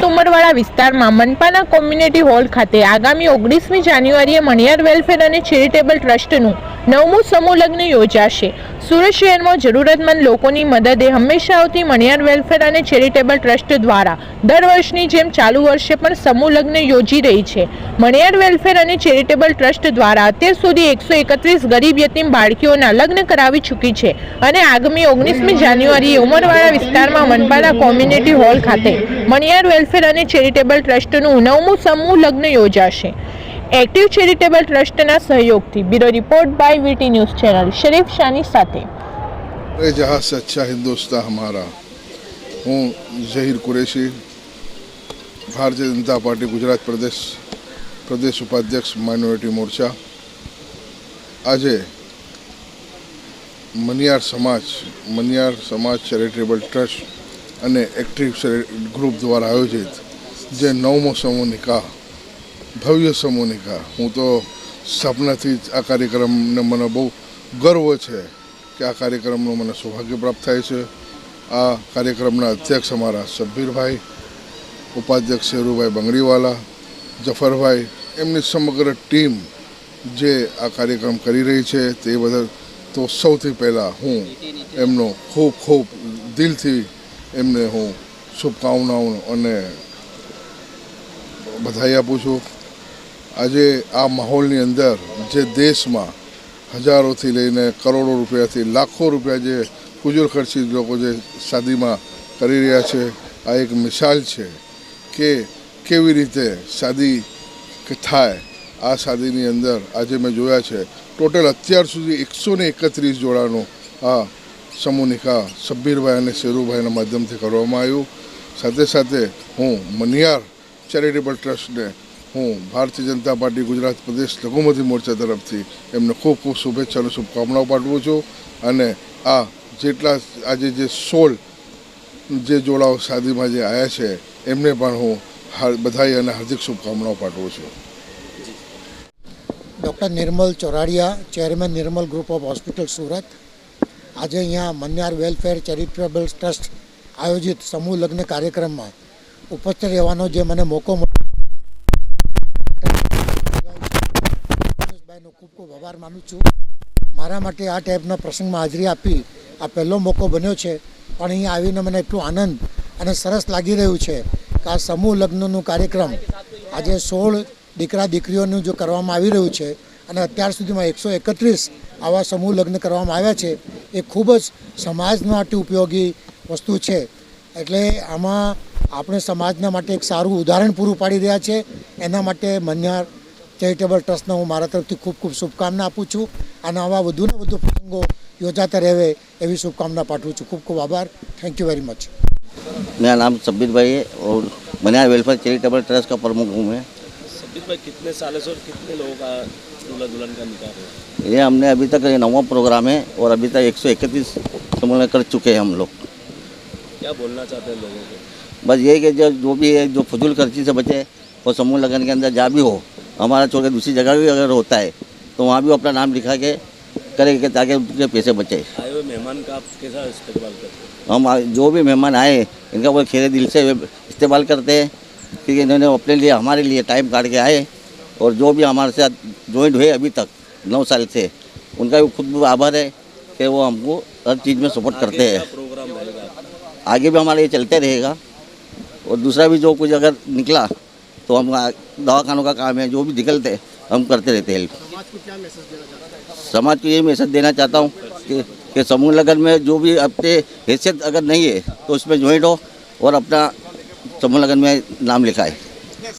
tú Umarwada વિસ્તારમાં મનપાના community hall ખાતે આગામી ઓગણીસમી જાન્યુઆરીએ મણિયાર વેલફેર અને ચેરિટેબલ ટ્રસ્ટનું નવમું સમૂહ લગ્ન યોજાશે. સુરત શહેરમાં જરૂરતમંદ લોકોની મદદે હંમેશા મણિયાર વેલફેર અને ચેરિટેબલ ટ્રસ્ટ દ્વારા દર વર્ષની જેમ ચાલુ વર્ષે પણ સમૂહ લગ્ન યોજી રહી છે. મણિયાર વેલફેર અને ચેરિટેબલ ટ્રસ્ટ દ્વારા અત્યાર સુધી એકસો એકત્રીસ ગરીબ યતીમ બાળકીઓના લગ્ન કરાવી ચૂકી છે અને આગામી ઓગણીસમી જાન્યુઆરીએ ઉમરવાડા વિસ્તારમાં મનપાના કોમ્યુનિટી હોલ ખાતે મણિયાર વેલફેર અને ચેરિટેબલ ટ્રસ્ટનું નવમું સમૂહ લગ્ન યોજાશે. એક્ટિવ ચેરિટેબલ ટ્રસ્ટના સહયોગથી bureau report by VT news channel. Sharif શાહની સાથે. જહાં સચ્ચા હિન્દોસ્તા હમારા હું ઝહીર કુરેશી, ભારતીય જનતા પાર્ટી, ગુજરાત પ્રદેશ પ્રદેશ ઉપાધ્યક્ષ, માઇનોરિટી મોરચા. આજે મનિયાર સમાજ મનિયાર સમાજ ચેરિટેબલ ટ્રસ્ટ અને એક્ટિવ ગ્રુપ દ્વારા આયોજિત જે નવમો સમૂહ નિકાહ, ભવ્ય સમૂહ નિકાહ, હું તો સપનાથી જ આ કાર્યક્રમને મને બહુ ગર્વ છે કે આ કાર્યક્રમનું મને સૌભાગ્ય પ્રાપ્ત થાય છે. આ કાર્યક્રમના અધ્યક્ષ અમારા સબ્બીરભાઈ ઉપાધ્યક્ષ શેરુભાઈ બંગડીવાલા, જફરભાઈ, એમની સમગ્ર ટીમ જે આ કાર્યક્રમ કરી રહી છે તે બદલ તો સૌથી પહેલાં હું એમનો ખૂબ ખૂબ દિલથી એમને હું શુભકામનાઓ અને બધાઈ આપું છું. આજે આ માહોલની અંદર જે દેશમાં હજારોથી લઈને કરોડો રૂપિયાથી લાખો રૂપિયા જે કુજુર ખર્ચી લોકો જે શાદીમાં કરી રહ્યા છે, આ એક મિસાલ છે કે કેવી રીતે શાદી થાય આ શાદીની અંદર આજે મેં જોયા છે. ટોટલ અત્યાર સુધી એકસો ને એકત્રીસ જોડાનું આ સમૂહ સબ્બીરભાઈ અને શેરુભાઈના માધ્યમથી કરવામાં આવ્યું. સાથે સાથે હું મનિયાર ચેરિટેબલ ટ્રસ્ટને હું ભારતીય જનતા પાર્ટી ગુજરાત પ્રદેશ લઘુમતી મોરચા તરફથી એમને ખૂબ ખૂબ શુભેચ્છા અને શુભકામનાઓ પાઠવું છું. અને આ જેટલા આજે જે સોળ જે જોડાઓ શાદીમાં જે આવ્યા છે, એમને પણ હું બધાઈ અને હાર્દિક શુભકામનાઓ પાઠવું છું. Doctor Nirmal Choradiya, chairman Nirmal group of hospital Surat. આજે અહીંયા મન્યાર વેલફેર ચેરિટેબલ ટ્રસ્ટ આયોજિત સમૂહ લગ્ન કાર્યક્રમમાં ઉપસ્થિત રહેવાનો જે મને મોકો મળ્યો. ભાઈનો ખૂબ ખૂબ આભાર માનું છું. મારા માટે આ ટાઈપના પ્રસંગમાં હાજરી આપી આ પહેલો મોકો બન્યો છે. પણ અહીંયા આવીને મને એટલું આનંદ અને સરસ લાગી રહ્યું છે કે આ સમૂહ લગ્નનું કાર્યક્રમ આજે સોળ દીકરા દીકરીઓનું જો કરવામાં આવી રહ્યું છે અને અત્યાર સુધીમાં એકસો એકત્રીસ આવા સમૂહ લગ્ન કરવામાં આવ્યા છે એ ખૂબ જ સમાજ માટે ઉપયોગી વસ્તુ છે એટલે આમાં આપણે સમાજના માટે એક સારું ઉદાહરણ પૂરું પાડી રહ્યા છે એના માટે મન્યાર ચેરિટેબલ ટ્રસ્ટને હું મારા તરફથી ખૂબ ખૂબ શુભકામના આપું છું અને આવા વધુને વધુ પ્રસંગો યોજાતા રહે એવી શુભકામના પાઠવું છું ખૂબ ખૂબ આભાર થેન્ક યુ વેરી મચ मेरा नाम सब्बीर भाई है और मनियार वेलफेयर चैरिटेबल ट्रस्ट का प्रमुख हूँ मैं सब्बीर भाई कितने सालों से और कितने लोगों का दूल्हा दुल्हन का निकाह ये हमने अभी तक ये नवा प्रोग्राम है और अभी तक एक सौ इकतीस कर चुके हैं हम लोग। क्या बोलना चाहते हैं लोगों को? बस यही कि जो जो भी है जो फजूल खर्ची से बचे वो समूह लगन के अंदर जा भी हो हमारा छोड़ के दूसरी जगह भी अगर होता है तो वहाँ भी अपना नाम लिखा के करेंगे ताकि उनके पैसे बचे। आए हुए मेहमान का आप कैसा इस्तेमाल करते हैं? हम जो भी मेहमान आए इनका वो खेरे दिल से इस्तेमाल करते हैं क्योंकि इन्होंने अपने लिए हमारे लिए टाइम काट के आए और जो भी हमारे साथ ज्वाइंट हुए अभी तक नौ साल से उनका भी खुद भी आभार है कि वो हमको हर चीज़ में सपोर्ट करते हैं? आगे भी हमारा ये चलते रहेगा। और दूसरा भी जो कुछ अगर निकला तो हम दवाखानों का काम है जो भी निकलते हम करते रहते हैं। हेल्प समाज को ये मैसेज देना चाहता हूँ कि, कि समूह लगन में जो भी अपने हैसियत अगर नहीं है तो उसमें ज्वाइंट हो और अपना समूह लगन में नाम लिखाए।